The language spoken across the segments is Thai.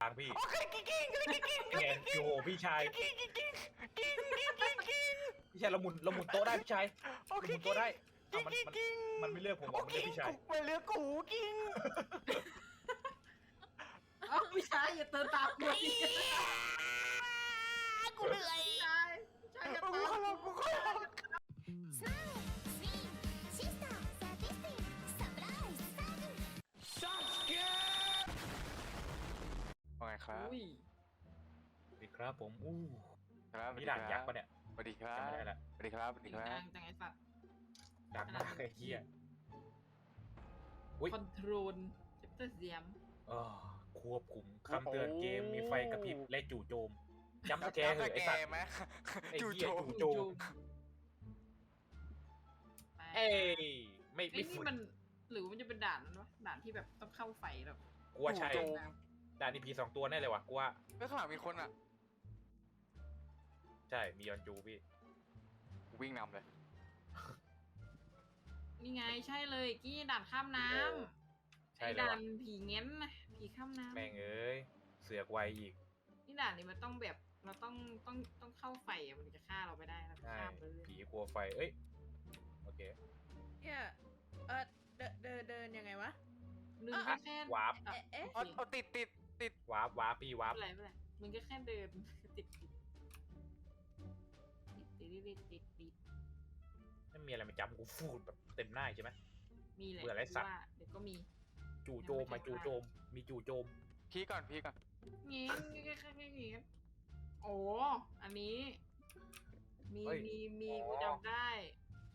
ทางพี่โอเคกิ้งกิ้งกิ้งกิ้งไงโอ้โหพี่ชายกิ้งกิ้งกิ้งกิ้งกิ้งกิ้งกิ้งพี่ชายเราหมุนเราหมุนโต๊ะได้พี่ชายโอเราเคหมุนโต๊ะได้กิ้เอางมันกิ้งมันกิ้งมันไม่เลือกผมหรอกมันเลือกพี่ชายไปเลือกกูกิ้งเอ้าพี่ชายอย่าเติมตามกูดิกูเหนื่อยพี่ชายพี่ชายอย่ากูตามขอร้องกูขอร้องスマ ครับอุ้ยสวัสดีครับผมอู้ครับนี่ด่านยักษ์ปะเนี่ยสวัสดีครัจำบไม่ได้ละสวัสดีครับสวัสจริดีงครัจับงจังไอ้สัตว์ดังมากไอ้เหี้ย อุ๊ย คอนโทรลเจปเตอร์เสียมเออควบคุมคำเตือนเกมมีไฟกระพริบและจู่โจมจำสแกร์เหอะไอ้สัตว์ ไหมไอ้จู่เหี้ยโจมจู่โจม ไปเอ้ยไม่ไอ้ไม่นี่ฝุ่นมันหรือว่ามันจะเป็นด่านนั้นวะด่านที่แบบต้องเข้าไฟแบบกูว่าใช่จู่โจม ด่านนี้ผีสองตัวแน่เลยว่ะกูว่าแล้วข้างหลังมีคนอะ ใช่มียอนจูพี่วิ่งนำเลย นี่ไงใช่เลยกี้ด่านข้ามน้โอ้ำใช่ไอ้เลยด่าว่ะนผีเง้นนะผีข้ามน้ำแม่งเอ้ยเสือกไวอีก นี่ด่านนี้มันต้องแบบเราต้องต้องต้องเข้าไฟอะมันจะฆ่าเราไม่ได้เราใช่ข้ามไปเลยผีกลัวไฟ เอ้ย โอเค เนี่ยเออเดินเดินเดินยังไงวะ หนึ่งอะก็แค่ วาร์ปอะเอ๊ะเอ๊ะ เอาเอาติดติด ติดวาร์ปวาร์ปพี่วาร์ปไม่เป็นไรไม่เป็นไรมึงก็แค่เดิน ติดติดติดติดติดติดติดไม่มีอะไรมาจำกูฟูดแบบเต็มหน้าใช่ไหม มีแหละเบื่อไรสัตว์ ว่าเดี๋ยวก็มีจู่โจมมาจู่โจม มีจู่โจม พีก่อนพีก่อนเงี้ยแค่แค่แค่เงี้ยโอ้อันนี้ มีเฮ้ยมีมีอ๋อ กูจำได้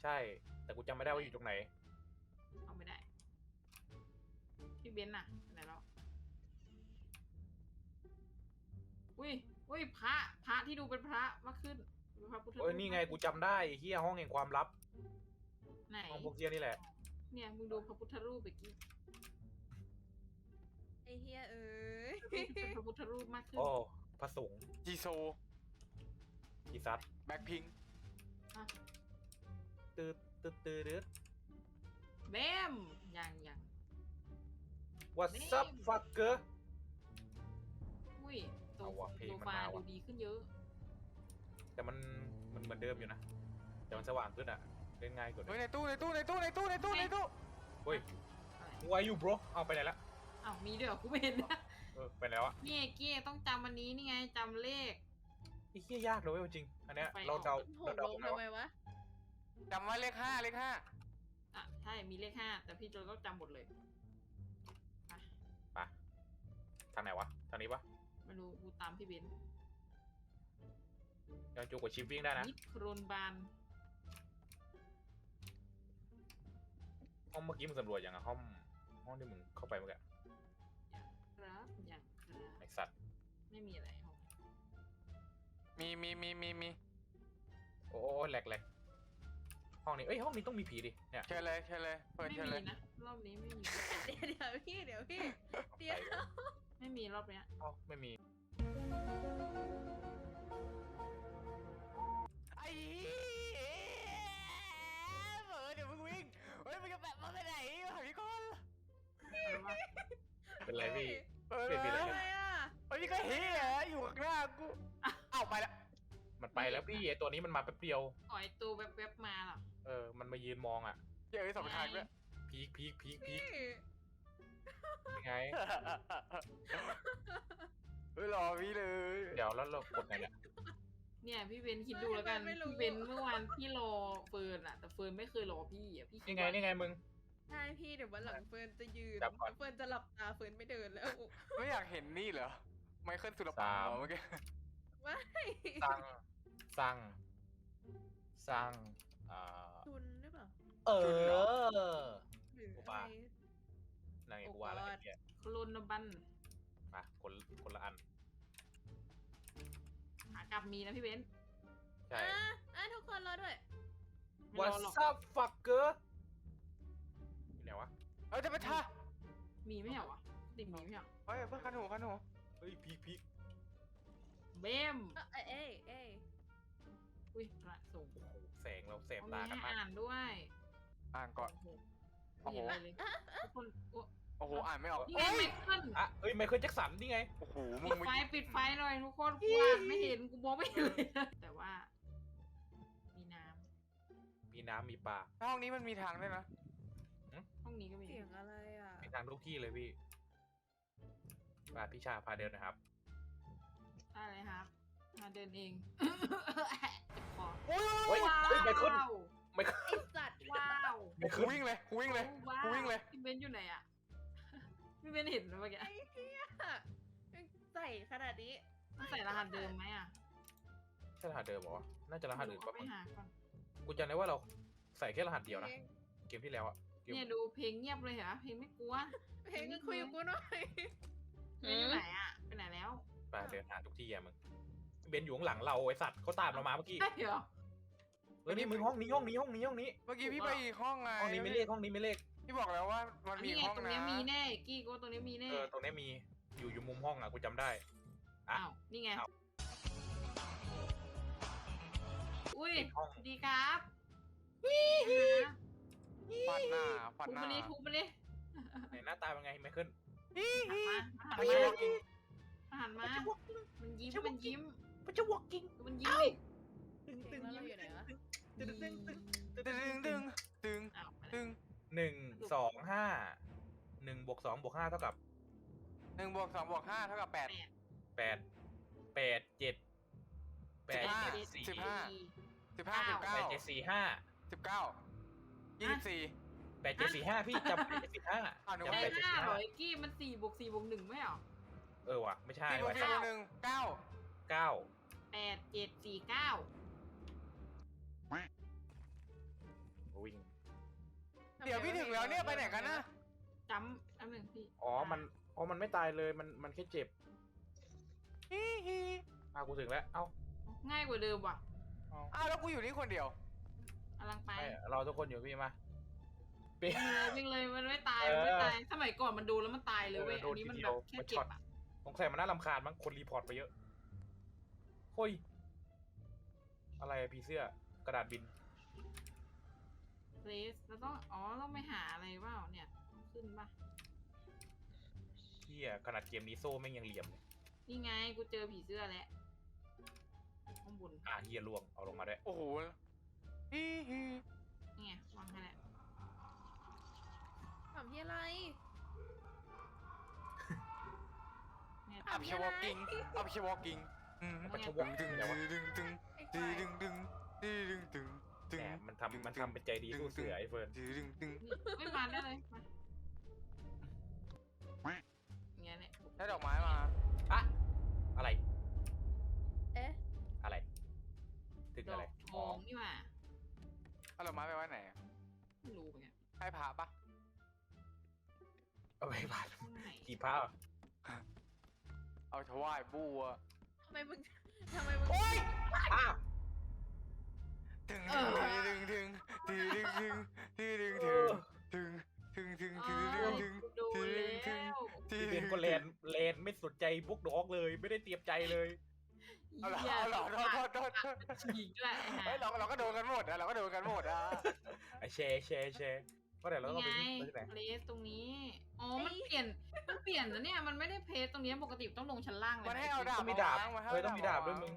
ใช่ แต่กูจำไม่ได้ว่าอยู่ตรงไหน เอาไม่ได้ พี่เบนซ์น่ะไหนแล้ว อุ้ยอุ้ยพระพระที่ดูเป็นพระมากขึ้นเป็นพระพุทธรูปเอ้ยนี่ไงกูจำได้เฮียห้องแห่งความลับไหน ห้องพวกเฮียนี่แหละ เนี่ยมึงดูพระพุทธรูปไปกี้ไอเฮียเอ้ยเป็นพระพุทธรูปมากขึ้นโอ้พระสงฆ์จีโซกีซัดแบ็คพิงอะตืดตืดตืดตืดแบมยังยังว่าซับฟักเกอร์อุ้ย โตเอาว่ะเพลงโตมันฟามาดูว่ะดีขึ้นเยอะแต่มันมันเหมือนเดิมอยู่นะ แต่มันสว่างขึ้นอะ เล่นง่ายกว่าเฮ้ยเดิมในตู้ในตู้ในตู้ในตู้ในตู้ในตู้เฮ้ย อะไรวายอยู่บรเอาไปไหนละอ้าวมีด้วยเหรอกูไม่เห็นนะเออไปแล้วอะนี่ไอ้เกี้ต้องจำวันนี้นี่ไงจำเลข ไอ้เฮียยากเลยเว้ยจริง อันเนี้ยไปเราเดาโหเราดเดาลงไงทำวะไมวะ จำไว้เลขห้าเลขห้าอะใช่มีเลขห้าแต่พี่โจต้องจำหมดเลยไปทางไหนวะทางนี้ปะ ไม่รู้กูตามพี่เบนซ์ยอนจูกดชิปวิ่งได้นะยิปโครนบานห้องเมื่อกี้มึงสำรวจยังอะห้องห้องที่มึงเข้าไปเมื่อกี้ครับอย่างครับไอสัตว์ไม่มีอะไรห้องมีมีมีมีมีโอ้แหลกแหลกห้องนี้เอ้ยห้องนี้ต้องมีผีดิเนี่ยเชิญเลยเชิญเลยเปิดไม่เชิญเลมียนะรอบนี้ไม่มีเดี๋ยวเดี๋ยวพี่เดี๋ยวพี่เดี๋ยว ไม่มีรอบเนี้ยเอ้าไม่มี ไอ้เออเดี๋ยวมึงวิ่งเฮ้ยมึงจะแบบมาไปไหนหาพี่ก้อนอะไรวะเป็นไรพี่เออเปลี่ยนไปเลยทำไมอะเฮ้ยก็เฮียอยู่ข้างหน้ากูเอ้าไปละมันไปแล้วพี่ไอตัวนี้มันมาแป๊บเดียวอ๋อยตัวแวบๆมาเหรอเออ มันมายืนมองอะเจอสองทางด้วยพีคพีคพีคพีพี่ค ยังไง เฮ้ยรอพี่เลย เดี๋ยวแล้วเรากดไงเนี่ยเนี่ยพี่เบนคิดดูแล้วกันพี่เบนเมื่อวานพี่รอเฟิร์นอะแต่เฟิร์นไม่เคยรอพี่อะพี่คิดนี่ไงว่านี่ไงมึง ใช่พี่เดี๋ยววันหลังเฟิร์นจะยืนจับก่อน เฟิร์นจะหลับตาเฟิร์นไม่เดินแล้ว ไม่อยากเห็นนี่เหรอ ไมเคิลสุรปาสามเหรอเมื่อกี้ไม่สั่ง สั่ง สั่งอ่า จุนหรือเปล่า เออ หรือกูอะว่าไร นั่นไงกูว่าแล้วโอ้ไอ้ God เหี้ยโคลนบันมาคนคนละอัน หากลับมีนะพี่เบนใช่อะอะทุกคนรอด้วยไม่รอหรอก What's up fucker อยู่ไหนวะเอ้ยจะไปท่ามีไม่เหรอวะติดมีไม่เหรอเฮ้ยเพื่อนขันหูขันหูเฮ้ยพีคพีคเบมเอ้ยเอ้ยเอ้ยอุ้ยพระสงฆ์โอ้โหแสงเราแสบเอาตามีกันให้มากอ่านด้วยอ่านก่อน โอ้โหโอ้โหไม่เห็นอะไรเลยทุกคนโอ้โอ้โห อ่านไม่ออก นี่ไงไมเคิลอะเอ้ยไมเคิลแจ็คสันนี่ไง โอ้โห มึปิงดมึงไฟปิดไฟหน่อยทุกคนกูอ่านไม่เห็นกูมองไม่เห็นเลยแต่ว่า มีน้มีน้ำมีปลา ห้องนี้มันมีทางด้วยนะำห้องนี้ก็มีเสียงอะไรอะ มีทางทุกที่เลยพี่มาพี่ชาพาเดินนะครับ อะไรครับมาเดินเองเจ็บคอโอ้ย เฮ้ยว้าวเฮ้ยไมเคิลไมเคิลไอสัตว์ว้าวไมกูเคิลวิ่งเลยกูวิ่งเลยว้าวกูวิ่งเลย พี่เบนอยู่ไหนอะพี่เบนเห็นเมื่อกี้ไอ้เหี้ยใส่ขนาดนี้ต้องใส่รหัสเดิมไหมอะใช่รหัสเดิมเหรอวะน่าจะรหัสอื่นเอาปะไปหาก่อนกูจำได้ว่าเราใส่แค่รหัสเดียวนะ เกมที่แล้วอะเกมเนี่ยดูเพลงเงียบเลยเหรอเพลงไม่กลัวเพลงก็คุยกับกูหน่อยเพลงอยู่ไหนอะไปไหนแล้วไปเดินหาทุกที่อะมึงเบนอยู่ข้างหลังเราไอสัตว์เขาตามเรามาเมื่อกี้ ใช่เหรอ เฮ้ยนี่มึงห้องนี้ห้องนี้ห้องนี้ห้องนี้เมื่อกี้พี่ไปอีกห้องไงห้องนี้ไม่เลขห้องนี้ไม่เลขพี่บอกแล้วว่ามันมีนี่ไงห้องตรงนะเนี้ยมีแน่กี้ก็ตรงนี้มีแน่เออตรงนี้มีอยู่อยู่มุมห้องอะกูจำได้อะอ้าวนี่ไงอ้าว อุ้ยปิดห้องดีครับฟันหน้าฟันทุบหน้ามาดิทุบมาดิไหนหน้าตาเป็นไงไมเคิลหันมาหันไอ้มาเหี้ยกินหันมามันยิ้มมันยิ้มมันจะ walking มันยิ้ม ตึงเพลตึงงแล้วเราอยู่ไหนวะ ตึงตึงตึงตึงตึงตึงอ้าวไปตึแล้วงหนึ่งสองห้าหนึ่งบวกสองบวกห้าเท่ากับหนึ่งบวกสองบวกห้าเท่ากับแปด แปดแปดเจ็ดแปดสิบห้าเจ็ดสี่สิบห้า สิบห้าสิบแปเก้าดเจ็ดสี่ห้าสิบเก้ายี่สิบสี่ แปดเจ็ดสี่ห้าพี่จำแปดเจ็ดสี่ห้าอะหนูจำได้แปดเจ็ดห้าสี่เหรห้าอไอ้กี้มันสี่บวกสี่บวกหนึ่งไม่เหรอเออว่ะไม่ใช่สี่บวว่ะกสี่บวกหนึ่งเก้าเก้าแปดเจ็ดสี่เก้า วิ่ง เดี๋ยวพี่ถึงแล้วเนี่ยไปไหนกันนะจำอันหนึ่งพี่อ๋อ มัน อ๋อ มันไม่ตายเลย มัน มันแค่เจ็บอะกูถึงแล้ว เอ้าง่ายกว่าเดิมว่ะอ้าวแล้วกูอยู่นี่คนเดียวกำลังไปไม่เราทุกคนอยู่พี่มาเป๊ะวิ่งเลยวิ่งเลยมันไม่ตายเออมันไม่ตาย สมัยก่อนมันโดนแล้วมันตายเลยเว้ยเออโดอันนนี้มันทีแบเดียวบแค่มันเจ็ช็อบตอะสงสัยมันน่ารำคาญมั้ง คนรีพอร์ตไปเยอะเฮ้ย อะไรอะผีเสื้อ กระดาษบินเลสเราต้อง อ๋อ ต้องไปหาอะไรเปล่าเนี่ยขึ้นปะเฮียขนาดเกมนี้โซ่แม่งยังเหลี่ยมเลยนี่ไง กูเจอผีเสื้อแล้วข้างบนอะเฮียล่วงเอาลงมาด้วยโอ้โหฮีฮีนี่ไงวางให้แล้วถามที่อะไรเนี่ยอับชวอกิ้งอับชวอกิ้งอืมมันชวดึงงดึดึงงแล้ววะดึงดึงไอ้ดึควายงดึงดึง ดึงดึงดึงแหมมันทำมันทำเป็นใจดีสู้เสือไอ้เฟิร์นดึงดึงดึงนี่ไม่มาได้เลยมาอย่างเงี้ยเนี่ยได้ดอกไม้มาอะอะไร เอ๊ะ อะไรถึงดอะอไรกทองนี่หว่าเอาดอกไม้ไปไว้ไหนอะไม่รู้เหมือนกันให้พระปะเอาไปบาทข้างไหนกี่ผ้าเอาถวายบัวทำไมมึงทำไมมึงโอ๊ยอ้าว ดึงเอดึงอดึงดึงดึงดึงดึงดึงดึงดึงดึงดึงดึงดึงดึงโดนแล้วพี่เบนก็แลนแลนไม่สนใจพวกดอกเลย ไม่ได้เตรียมใจเลยเอาเหรอหี้ยเอาเหรอโทษโทษโทษโทษฉีกด้วยไอ้เฮ้ยห่าเราเราก็โดนกันหมดอะเราก็โดนกันหมดอะไอแชร์แชร์แชก็เดี๋ยวเราต้องไปนี่ไงที่ไหนเลสตรงนี้ อ๋อ มันเปลี่ยน มันเปลี่ยนนะเนี่ย มันไม่ได้เพจตรงนี้ปกติต้องลงชั้นล่างเลยมันให้เอาดาบต้องมีดาบวางไว้ให้เฮ้ยต้องมีดาบด้วยมึง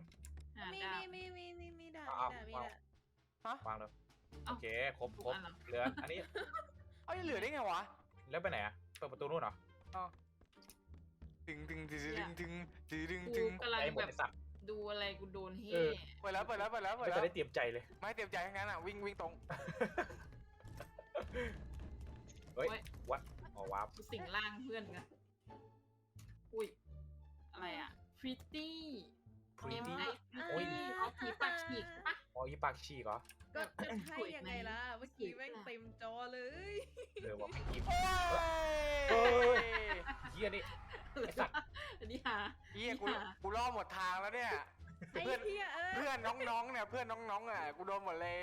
หามีมีมีมีมีมีดาเอามีดามี ด่าวางเลยเอ้าโอเคครบครบอันเหรอเหลืออันนี้เอายังเหลือได้ไงวะแล้วไปไหนอะเปิดประตูนู่นเหรอดึงดึงดึงดึงดึงดึงดึงกูดึงกำลังไอ้หมแบดบไอ้สัตว์ดูอะไรกูโดนเฮ่เออเปิดแล้วเปิดแล้วเปิดแล้วเปิดไม่แล้วจะได้เตรียมใจเลย ไม่เตรียมใจทั้งนั้นอะวิ่งวิ่งตรงเฮ้ยวัดอ๋อวาร์ปกูสิงร่างเพื่อนกันอุ้ย อะไรอะฟริตตี้ พรีเอ็มตี้ไอฟริตตี้เอาผีปากฉีกปะอ๋ออีปากฉีกเหรอ ก็จะใช่ยังไงล่ะ เมื่อกี้แม่งเต็มจอเลยเออว่าไม่กินโอ้เฮ้ยเฮียนี่ไอ้สัตว์อันนี้หาเฮียกูกูล่อหมดทางแล้วเนี่ย ไอ้เพื่อนเหี้ยเอ้ยเพื่อนน้องๆเนี่ยเพื่อนน้องๆอะกูโดนหมดเลย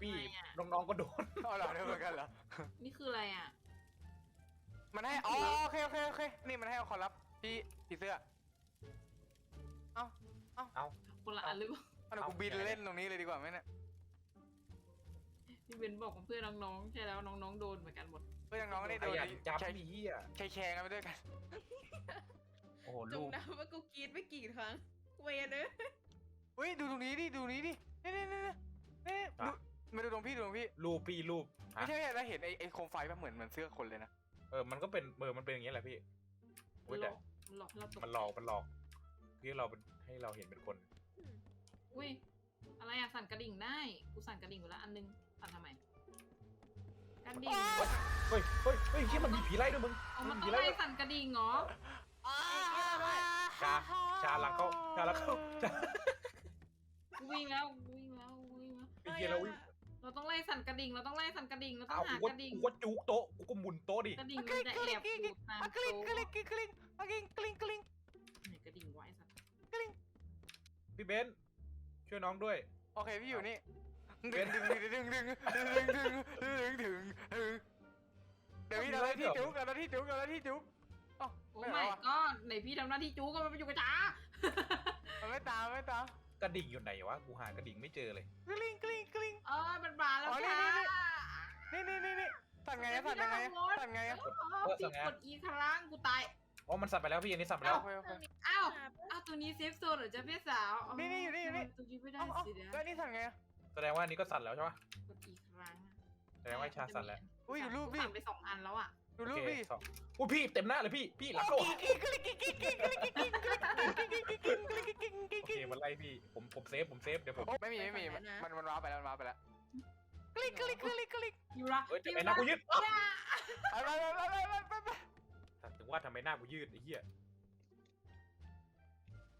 พี่น้องๆก็โดนเอาเหรอเดียวกันเหรอ นี่คืออะไรอะ มันให้อ๋อโอเคโอเคโอเคนี่มันให้เอาคอรับพี่ผีเสื้อ คนละอันหรือเปล่าเอาเดี๋ยวกูบินเล่นตรงนี้เลยดีกว่าไหมเนี่ยพี่เบนบอกกับเพื่อนน้องๆใช่แล้วน้องๆโดนเหมือนกันหมดเฮ้ยน้องๆนี่ขโดนยันนี่จับใช้พี่เหี้ยใช้แชร์กันไปด้วยกัน โอ้โหจลูงกนะว่ากูกรีดไม่กี่ครั้งเวรเนอะเฮ้ยดูตรงนี้ดิดูตรงนี้ดินี่นี่นี่นี่นี่ดูมาดูตรงพี่ดูตรงพี่ลูกพี่ลูกไม่ฮะใช่แล้วเห็นไอ้ไอ้โคมไฟปะเหมือนเหมือนเสื้อคนเลยนะเออมันก็เป็นเออมันเป็นอย่างเงี้ยแหละพี่เว้ยแต่หลอกเราตกมันหลอกมันหลอกที่เราเป็น ให้เราเห็นเป็นคน อุ้ย อะไรอะสั่นกระดิ่งได้ กูสั่นกระดิ่งไปแล้วอันนึง สั่นทำไม กระดิ่งเฮ้ยเฮ้ยเฮ้ยที่มันมีผีไล่ด้วยมึงเอามันผีต้องไล่ไล่ด้วยสั่นกระดิ่งเหรอ ชา ชาหลังเข้าชาหลังเข้าชากูวิ่งแล้วกูวิ่งแล้วกูวิ่งแล้ว ไอ้เหี้ยเราวิ่งเราต้องไล่สั่นกระดิ่ง เราต้องไล่สั่นกระดิ่ง เราต้อเอางหากูกว่าระดิ่ง กูว่าจุกโต๊ะกูก็หมุนโต๊ะดิ กระดิ่งมันจะแอบอยู่ตามอะกโต๊ลิ้งกลิ้งะกลิ้งกลิ้งอะกลิ้งกลิ้งกลิ้ง ไหนกระดิ่งไว้สัตว์ พี่เบนซ์ช่วยน้องด้วย โอเคพี่อยู่นี่เว้ดึนงดึงดึงดึงดึงดึงดึงดึงดึงดึงดึงเดี๋ยวพี่ทำหน้าที่จุ๊กทำหน้าที่จุ๊กทำหน้าที่จุ๊กอ๋อโอ้ไม่ไม่เอาอะก็ไหนพี่ทำหน้าที่จู๊ก็มันไปอยู่กับจ๋ามันไม่ตามไม่ตามกระดิ่งอยู่ไหนวะ กูหากระดิ่งไม่เจอเลย กลิ้งกลิ้งกลิ้ง เออมันมาแล้วอ๋อนี่ค่ะนี่นี่นี่นี่นี่สั่นไงอะสั่นยังไงอะสั่นไงอะอ๋อพี่กดอีกครั้งกูตาย อ๋อ มันสับไปแล้วพี่อันนี้สับไปโอแล้วเคโอเคอ้าวอ้าว ตัวนี้เซฟโซนเหรอจ๊ะพี่สาวอ๋อนี่นี่อยู่นี่อยู่นี่ ตัวนี้ไม่ได้เอ้าเอ้าสิเดี๋ยวแล้วนี่สั่นไงอะแสดงว่าอันนี้ก็สั่นแล้วใช่ปะกดอีกครั้งอะแสดงว่าชาสั่นแล้วอุ้ยดูรูปกูดิสั่นไปสองอันแล้วอะดูโอรูปเคดิสองอุ้ยพี่เต็มหน้าเลยพี่พี่หลังเข้ากิ๊กกิ๊กกิ๊กกิ๊กกิ๊กกิ๊กกิ๊กกิ๊กกิ๊กกิ๊กกิ๊กกิ๊กกิ๊กกิ๊กกิ๊กกิ๊กโอเคมันไล่พี่ผมผมเซฟผมเซฟเดี๋ยวผม ไม่มีไม่มีมันมันมันว้าไปแล้วมันว้าไปแล้วกลิ้งกลิ้งกลิ้งกลิ้งยูระเฮ้ยยูไอ้หน้ากูยืดย่าไปไปไปไปไปไปถึงว่าทำไมหน้ากูยืดไอ้เหี้ย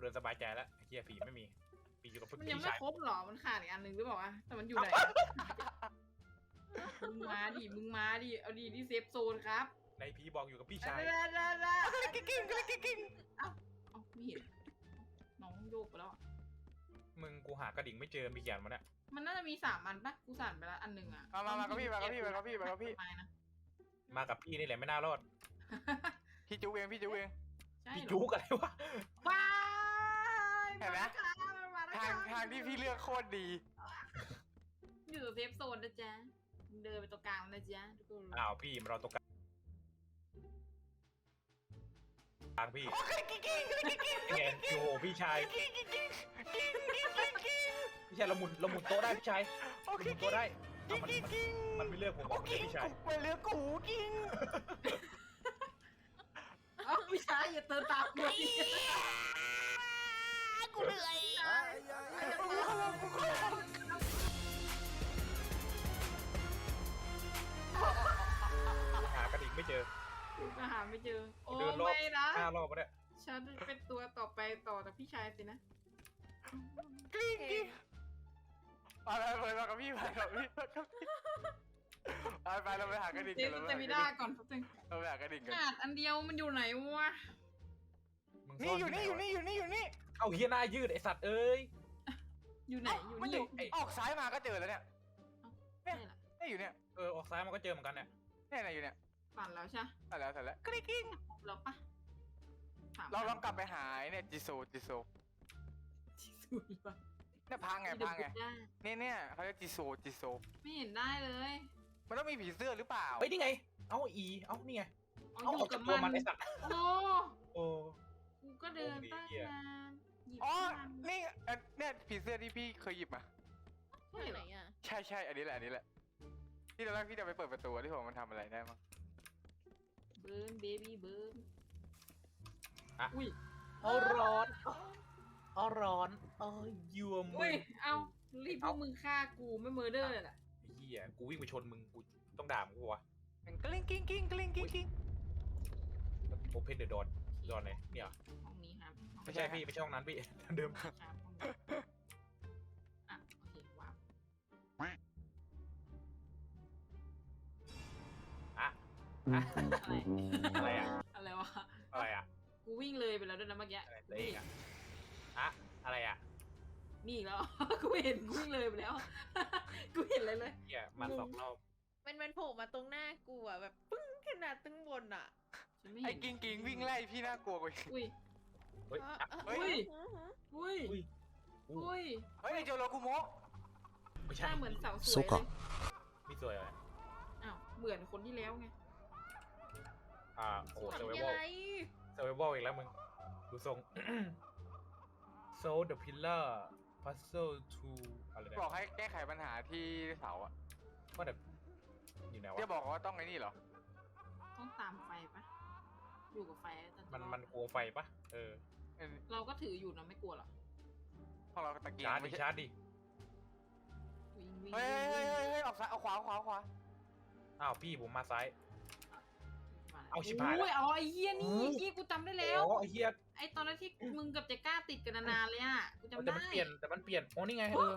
เดินสบายใจแล้วไอ้เหี้ยผีไม่มีผีอยู่กับมันพี่ยังไม่ชายครบหรอ มันขาดอีกอันหนึ่งหรือเปล่าวะ แต่มันอยู่ไหน มึงมาดิ มึงมาดิ เอาดีที่เซฟโซนครับในผีบอกอยู่กับพี่ชายได้ได้ได้กลิ้งกลิ้งกลิ้งกลิ้งกลิ้งเอ้าไม่เห็น น้องโยกไปแล้วอะมึงกูหากระดิ่งไม่เจอมีกี่อันมาเนี่ยมันน่าจะมีสามอันปะกูสั่นไปแล้วอันหนึ่งอะมามามากับพี่มากับพี่มากับพี่มากับพี่ ไม้นะ มากับพี่นี่แหละไม่น่ารอดพี่จุ๊กเองพี่จุ๊กเองใช่พี่เหรอจุกอะไรวะว้าย เห็นไหมาแล้วค่ะมาแล้วทางค่ะทางที่พี่เลือกโคตรดี อยู่เซฟโซนนะจ๊ะมึงเดินไปตรงกลางนะจ๊ะทุกคนอ้าวพี่มันเราตรงกลางทางพี่ไงโอ้โหพี่ชายพี่ชายเราหมุนเราหมุนโต๊ะได้พี่ชายเราหมุนโต๊ะได้เอามันมันมันไม่เลือกผมบอกเลยพี่ชายไปเลือกกูกิ้งเอ้าพี่ชายอย่าเติมตามกูดิกู เหนื่อยหากระดิ่งไม่เจอก็หาไม่เจอ โอ้เดินรอบไม่นะ ห้ารอบแล้วเนี่ยฉันเป็นตัวต่อไปต่อจากพี่ชายสินะกิ้งกิ้งไปไปไปมากับพี่ไปกับพี่ไปกับพี่ไปไปเราไปหากระดิ่งเจกันสเราเตไปมิหาด้ากระดิ่งก่อนสักทีเราไปหากระดิ่งกัน ขาดอันเดียวมันอยู่ไหนวะ มึงนี่ซ่อยู่นี่อยู่ที่ไหวะนี่อยู่นี่อยู่นี่ เอาเฮียหน้ายืดไอสัตว์เอ้ย อยู่ไหน อยู่มันนี่อยู่ออกซ้ายมาก็เจอแล้วเนี่ยใช่ละนี่อยู่เนี่ยเออออกซ้ายมันก็เจอเหมือนกันเนี่ยเนี่ยเนี่ยอยู่เนี่ยปั่นแล้วใช่เสร็จแล้วเสร็จแล้วกลิ้งกิ้งครบแล้วปะสามเราลองกลับไปหาไอ้เนี่ยจิโซจิโซที่สุดปะเนี่ยพังไงที่เดพังไงอะบุ๊กได้เนี่ยเนี่ยเขาเรียกจิโซจิโซไม่เห็นได้เลยมันต้องมีผีเสื้อหรือเปล่าเฮ้ยนี่ไง เอาอีเอานี่ไงเอาเอาอออยู่กกัจาบกตัวมัมันนไอสัตว์โอ้ โอ้ กูก็เดินโอ้ดีตั้งเหี้ยนาน หยิบอ๋อมันนี่เอ่อเนี่ยผีเสื้อที่พี่เคยหยิบมาใช่เหรไหนออะใช่ใช่อันนี้แหละ อันนี้แหละ ที่ตอนแรกพี่จะไปเปิดประตูที่ผมมันทำอะไรได้มั้งเบิร์นเบบี้เบิร์นอะอุ้ยเอาร้อนเอาร้อนเอ้ยยัวมึอุ้ยงเอารีบพวกมึงฆ่ากูไม่เมอร์เดอร์เลยล่ะไอ้เฮียกูวิ่งไปชนมึงกูต้องด่ามึงกูวะกลิ้งกิ้งกิ้งกลิ้งกิ้งกิ้งโอเพนเดอะดอนดอนไหนเนี่ยเหรอห้องนี้ครับห้อง ไม่ใช่พี่ไม่ใช่ห้องนั้นพี่เดิมครับห้องนี้อะโอเคว้าวอะอะอะไรอะไรอะอะไรวะ อะไรอะกูวิ่งเลยไปแล้วด้วยนะเมื่อกี้ อะไรตัวเองอะอะอะไรอะนี่อีกแล้ว กูเห็นกูวิ่งเลยไปแล้ว กูเห็นเลยเลยเฮียมาสองรอบมันมันโผล่มาตรงหน้ากูอะแบบปึ้งขนาดตึงบนอะฉันไม่ไอ้เห็นกิงกิงวิ่งไล่พี่น่ากลัวกว่าอุ้ย เฮ้ยอะเฮ้ย อุ้ย อุ้ย อุ้ยเฮ้ยไอ้โจโรคุโมะไม่หใช่น้าเหมือนเสาสสุวยกเลอะยไม่สวยเหรออ้าว เหมือนคนที่แล้วไงอ่าโอ้สเซวอร์ยไวอะลไรเซอร์ไวลอีกแล้วมึง ดูทรง so the pillar puzzle to อะไรเนี่ยบอกให้แก้ไขปัญหาที่เสาอะว่าแต่อยู่ไหนจะวะบอกว่าต้องไอ้นี่เหรอ ต้องตามไฟปะอยู่กับไฟแล้วจะมันรอดมันกลัวไฟปะเออ เออเราก็ถืออยู่นะไม่กลัวหรอกของเราตะเกียงชาร์จไม่ดิใช่ชาร์จดิวิ่งวิ่งเฮ้ยวิ่งเฮ้ยวิ่งเฮ้ยเฮ้ยออกซ้ายเอาขวาเอาขวาเอาขวา อ้าวพี่ผมมาซ้ายมาเอาชิบหายแล้วโอ้ยเอาไอ้เหี้ยนี่โอ้กี้กูจำได้แล้ว โอ้ไอ้เฮียไอ้ตอนนั้นที่มึงกับเจก้าติดกันนานๆเลยอะกูจำแต่ได้ มันเปลี่ยนแต่มันเปลี่ยนโอ้นี่ไงเออ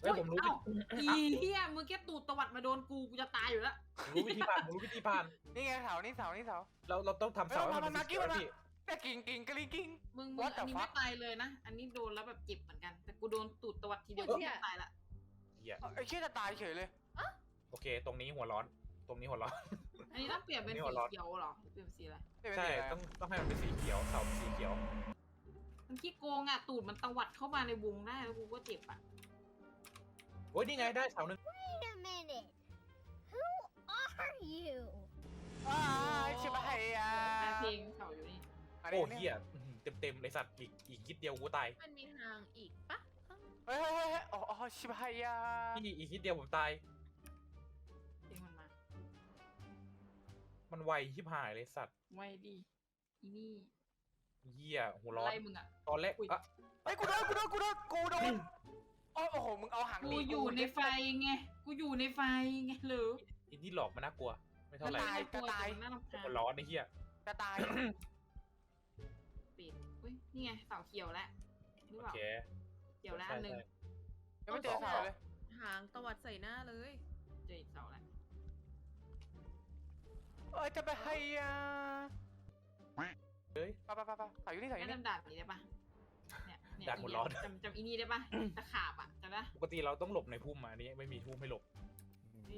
เฮ้ยผมรู้เอ้าวิอีเหี้ยมึงแค่ตูดตวัดมาโดนกูกูจะตายอยู่แล้ว ผมรู้วิธีผ่านผมรู้วิธีผ่าน นี่ไงเสานี่เสานี่เสา เราเราต้องทำเสาเอ้ยให้มันมาเป็นมาสีเขียวมา พี่ แต่กิงกิงกลิ้งกิงมึงมึง What the อันนี้ไม่ fuck? ตายเลยนะ อันนี้โดนแล้วแบบเจ็บเหมือนกัน แต่กูโดนตูดตวัดทีเดียวโอ้กูยจะตายละ เหี้ยไอ้เชี่ยจะตายเฉยเลย โอเค ตรงนี้หัวร้อน ตรงนี้หัวร้อน อันนี้ต้องเปลี่ยนเป็นนี่สีหัวร้อน เขียวเหรอหรือเปลี่ยนเป็นสีอะไรใช่ ต้องต้องให้มันเป็นสีเขียวเสาเป็นสีเขียว มันขี้โกงอะ ตูดมันตวัดเข้ามาในวงได้แล้วกูก็เจ็บอะ โอ้ยนี่ไงได้เสาหนึ่ง Wait a minute. Who are you? อ้ายชิบหายอะ แม่เพลงเสาอยู่นี่น โอ้นี้เหี้ยเต็มเต็มๆเลยสัตว์อีกอีกคิดเดียวกูตายมันมีทางอีกปะข้างเฮ้ยเฮ้ยเฮ้ยเฮ้ยอ๋ออ๋อชิบหายอะพี่อีกคิดเดียวผมตายเพลงมันมา มันไวชิบหายเลยสัตว์ไวดีอีนี่เหี้ยหัวร้ออะไรนมึงอะตอนแรกอุ๊ยอะเฮ้ยกูโดนกูโดนกูโดนกูโดนโอ้โอ้โหมึงเอาหางกูหนีอยู่ในไฟไงกูอยู่ในไฟไงหรืออินที่หลอกมันน่ากลัว ไม่เท่าไหร่ตายจะตายน่ารำคาญหัวร้อนไอ้เหี้ยจะตายปิดอุ้ย นี่ไงเสาเขียวแล้วหรือโอเปล่าเคเขียวแล้วอันหนึ่งใช่ยังไม่เจอเสาเลย หางตวัดใส่หน้าเลย เจออีกเสาแล้วเอ้ยจะไปให้อะเฮ้ยไปไปไปไปเสาอยู่นี่เสาอยู่แค่นี่ดำดาบนี้ได้ปะเนี่ยเนี่ยดาบหัวร้อน จำจำอีนี่ได้ปะตะขาบอะจำได้ปกติเราต้องหลบในพุ่มอะอันนี้ไม่มีพุ่มให้หลบมี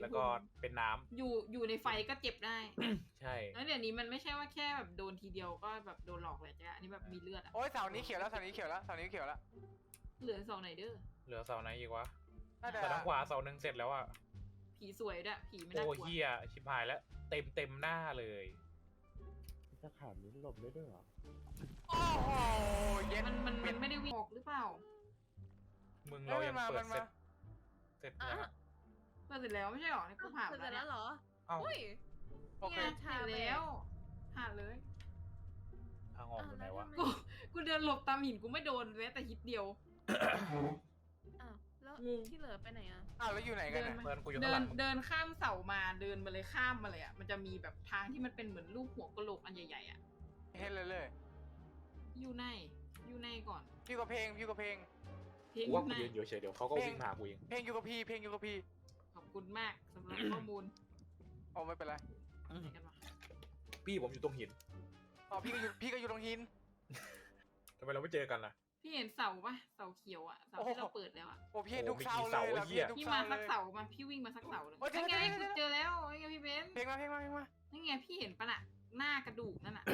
แล้วก็พุ่มเป็นน้ำอยู่อยู่ในไฟก็เจ็บได้ ใช่ แล้วเดี๋ยวนี้มันไม่ใช่ว่าแค่แบบโดนทีเดียวก็แบบโดนหลอกเลยจ้ะอันนี้แบบมีเลือดอะโอ้ยเสานี้เขียวแล้วเสานี้เขียวแล้วเสานี้เขียวแล้วเหลือเสาไหนเด้อเหลือเสาไหนอีกวะน่าจะเสาทางขวาเสาหนึ่งเสร็จแล้วอะผีสวยด้วยผีไม่โอ้น่ากลัวเฮียชิบหายแล้วเต็มเต็มหน้าเลยจะขาดนี้หลบได้ด้วยเหรอโอ้โหเย็นมันมันมันไม่ได้วิ่งออกหรือเปล่ามึงเฮ้เรายยังมาเปิมัดนเสร็มาจเสร็จอะยังอะ เปิดเสร็จแล้วไม่ใช่หรอนี่กูผ่านเสร็จแล้วแล้เนี่วยเหรอเอ้าอุ้ยโอเคนี่ไงเสร็จแล้วผ่านเลยทางออกอยู่ไหนวะ กูกูเดินหลบตามหินกูไม่โดนแม้แต่ฮิตเดียว อ้าวแล้วงง ที่เหลือไปไหนอะอ้าวแล้วอยู่ไหนกันเนี่ยเดิเพื่อนกูอยู่เดิข้างหลันงมึงเดินข้ามเสามาเดินมาเลยข้ามมาเลยอะมันจะมีแบบทางที่มันเป็นเหมือนรูปหัวกะโหลกอันใหญ่ๆอะเห็นเลยเลยอยู่ในอยู่ในก่อนพี่กับเพลงพี่กับเพลง เพลงกูอว่ายู่กูในยืนอยู่เฉยเดี๋ยวเขาก็เพลงวิ่งมาหากูเองเพลงอยู่กับพี่เพลงอยู่กับพี่ขอบ คุณมากสำหรับข้อมูลอ๋อไม่เป็นไรไหนกันวะพี่ผมอยู่ตรงหินอ๋อพี่ก็อยู่พี่ก็อยู่ตรงหิน ทำไมเราไม่เจอกันล่ะ พี่เห็นเสาปะเสาเขียวอะเสาที่เราเปิดแล้วอะโอ้พี่เห็นโอ้ทุกเสามีกี่เลเสายเราไอ้เหี้พี่ยเห็นทุกพี่เสามาเลสักย เสามาพี่วิ่งมาสักเสาหนึ่งโอ้ยเดี๋นั่ยวนไงเดี๋ยวกูเดี๋ยว เจอแล้วนี่ไงพี่เบนซ์เพลงมาเพลงมาเพลงมานั่นไงพี่เห็นปะน่ะหน้ากระดูกนั่นน่ะ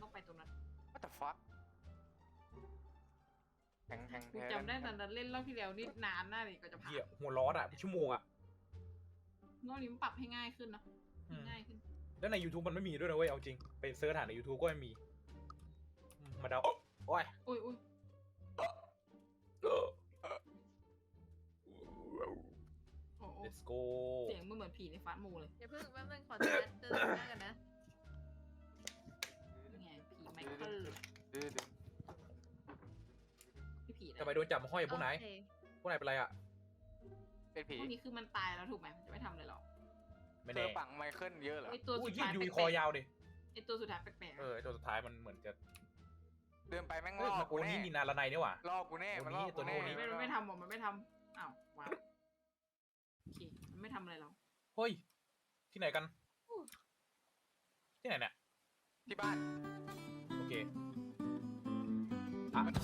ต้องไปตรงนั้น What the fuck แทงแทงกูแทงจำได้ตอนนั้นเล่นรอบที่แล้วนี่นานมากเลยก็จะผ่าเฮียนหัวร้อนอะเป็นชั่วโมงอะ รอบนี้มันปรับให้ง่ายขึ้นเนอะอืมง่ายขึ้น แล้วใน YouTube มันไม่มีด้วยนะเว้ย เอาจริง ไปเซิร์ชหาใน YouTube ก็ไม่มีอืมมาเดาโอ้ยอุ้ยอุ้ยโอ้โห let's go เสียงมันเหมือนผีในฟาสต์มูเลยอย่าเพิ่งแป๊บนึงขอเตือนเตือนหน้ากันนะนี่ไงผีไมเคิลเดี๋ยวเดี๋ยวพี่ผีนะทำไมโดนจับมาห้อยพวกไหน โอเคพวกไหนเป็นไรอะ เป็นผีพวกนี้คือมันตายแล้วถูกไหมมันจะไม่ทำอะไรหรอกไม่เจแน่อฝั่งไมเคิลเยอะเหรอไอตัวอุ้สุยดยืท้ายดยูแปลคอกยาวดิๆไอตัวสุดท้ายแปลกๆเออไอ้ตัวสุดท้ายมันเหมือนจะเดินไปแม่งเฮ้ยล่อมันกูโอแน่นี่นีนาละไนนี่หว่าล่อกูแน่มันล่อโอ้นี่ตักูวแน่โน่นี่ไม่มันไม่ทำหรอกมันไม่ทำอ้าวว้าวโอเคมันไม่ทำอะไรเราเฮ้ย ที่ไหนกันอุ้ที่ไหนเนี่ย ที่บ้านโอเคมัน